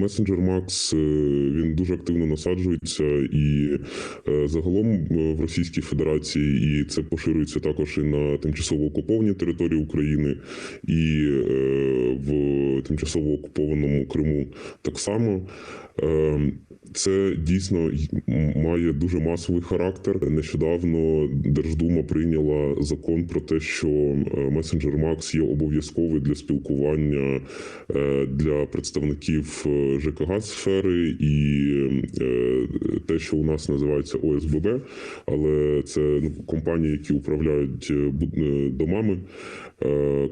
месенджер Макс він дуже активно насаджується і е, загалом е, в Російській Федерації, і це поширюється також і на тимчасово окуповані території України, і е, тимчасово окупованому Криму так само. Е, Це дійсно має дуже масовий характер. Нещодавно Держдума прийняла закон про те, що е, месенджер Макс є обов'язковий для спілкування е, для представників ЖКГ сфери і те, що у нас називається ОСББ, але це ну, компанії, які управляють е, е, домами е,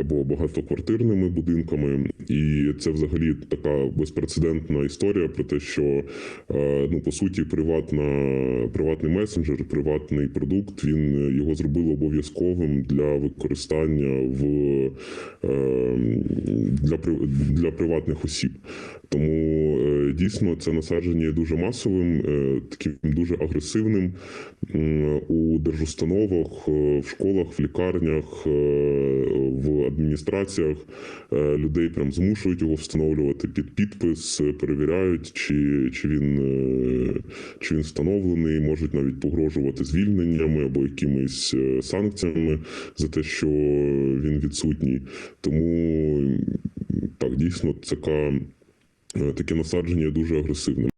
або багатоквартирними будинками, і це взагалі така безпрецедентна історія про те, що ну по суті приватна приватний месенджер, приватний продукт. Він його зробили обов'язковим для використання в для для приватних осіб. Тому дійсно це насадження є дуже масовим, е, таким дуже агресивним у держустановах, е, в школах, в лікарнях, е, в адміністраціях людей прям змушують його встановлювати під підпис, перевіряють, чи, чи він чи він встановлений, можуть навіть погрожувати звільненнями або якимись санкціями за те, що він відсутній. Тому так дійсно така. Е, Таке насадження дуже агресивним.